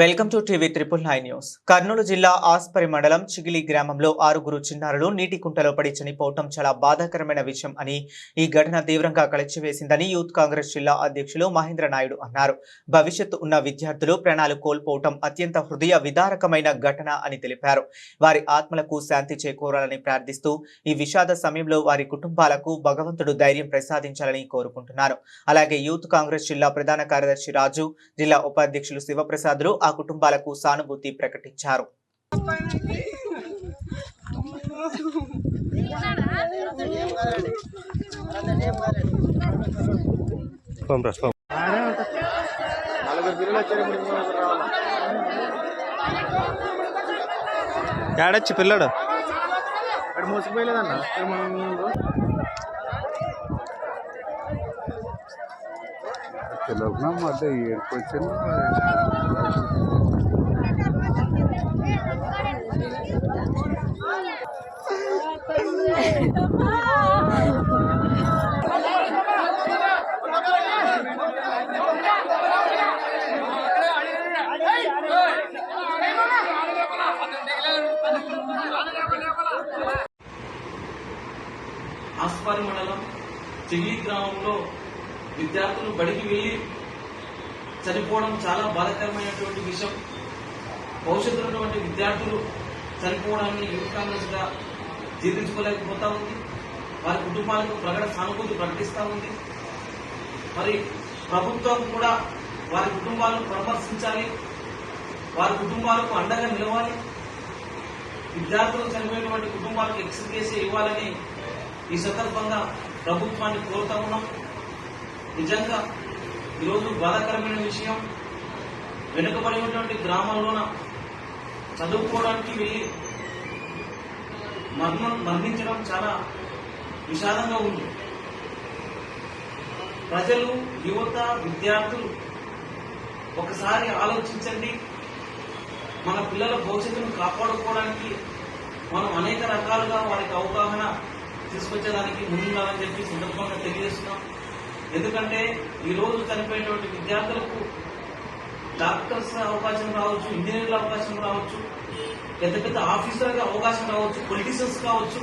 Welcome to TV triple nine news. Kurnool జిల్లా ఆస్పరి మండలం చిగిలి గ్రామంలో ఆరుగురు చిన్నారులు నీటి కుంటలో పడి చనిపోవటం చాలా బాధాకరమైన విషయం అని ఈ ఘటన తీవ్రంగా కలిచివేసిందని యూత్ కాంగ్రెస్ జిల్లా అధ్యక్షులు మహేంద్ర నాయుడు అన్నారు. భవిష్యత్తు ఉన్న విద్యార్థులు ప్రాణాలు కోల్పోవటం అత్యంత హృదయ విదారకమైన ఘటన అని తెలిపారు. వారి ఆత్మలకు శాంతి చేకూరాలని ప్రార్థిస్తూ ఈ విషాద సమయంలో వారి కుటుంబాలకు భగవంతుడు ధైర్యం ప్రసాదించాలని కోరుకుంటున్నారు. అలాగే యూత్ కాంగ్రెస్ జిల్లా ప్రధాన కార్యదర్శి రాజు జిల్లా ఉపాధ్యక్షులు శివప్రసాద్లు ఆ కుటుంబాలకు సానుభూతి ప్రకటించారు. ఏడొచ్చి పిల్లడు? మోసిపోయలేదన్న ఇక్కడ మళ్ళీ ఏడుకొచ్చిన? ఆస్పారి మండలం చెల్లి గ్రామంలో విద్యార్థులు బడికి వెళ్ళి చనిపోవడం చాలా బాధాకరమైనటువంటి విషయం. భవిష్యత్తులో ఉన్నటువంటి విద్యార్థులు చనిపోవడాన్ని యూత్ కాంగ్రెస్గా జీర్ణించుకోలేకపోతా ఉంది. వారి కుటుంబాలకు ప్రకట సానుభూతి ప్రకటిస్తా ఉంది. మరి ప్రభుత్వం కూడా వారి కుటుంబాలను పరామర్శించాలి. వారి కుటుంబాలకు అండగా నిలవాలి. విద్యార్థులు చనిపోయినటువంటి కుటుంబాలకు ఎక్స్గ్రేస్ ఇవ్వాలని ఈ సందర్భంగా ప్రభుత్వాన్ని కోరుతా ఉన్నాం. నిజంగా ఈరోజు బాధాకరమైన విషయం వెనుకబడినటువంటి గ్రామంలోన చదువుకోవడానికి వెళ్ళి మరణం మరణించడం చాలా విషాదంగా ఉంది. ప్రజలు యువత విద్యార్థులు ఒకసారి ఆలోచించండి. మన పిల్లల భవిష్యత్తును కాపాడుకోవడానికి మనం అనేక రకాలుగా వారికి అవగాహన తీసుకొచ్చేదానికి ముందుండాలని చెప్పి సందర్భంగా తెలియజేస్తున్నాం. ఎందుకంటే ఈ రోజు చనిపోయినటువంటి విద్యార్థులకు డాక్టర్స్ అవకాశం రావచ్చు ఇంజనీర్ల అవకాశం రావచ్చు పెద్ద పెద్ద ఆఫీసర్గా అవకాశం రావచ్చు పొలిటీషియన్స్ కావచ్చు.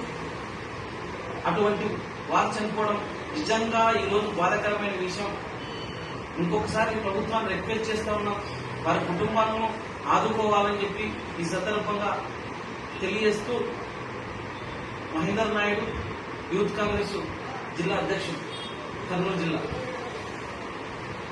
అటువంటి వారు చనిపోవడం నిజంగా ఈ రోజు బాధాకరమైన విషయం. ఇంకొకసారి ప్రభుత్వాన్ని రిక్వెస్ట్ చేస్తా ఉన్నాం. వారి కుటుంబాలను ఆదుకోవాలని చెప్పి ఈ సందర్భంగా తెలియజేస్తూ మహేందర్ నాయుడు యూత్ కాంగ్రెస్ జిల్లా అధ్యక్షుడు. 他弄进了。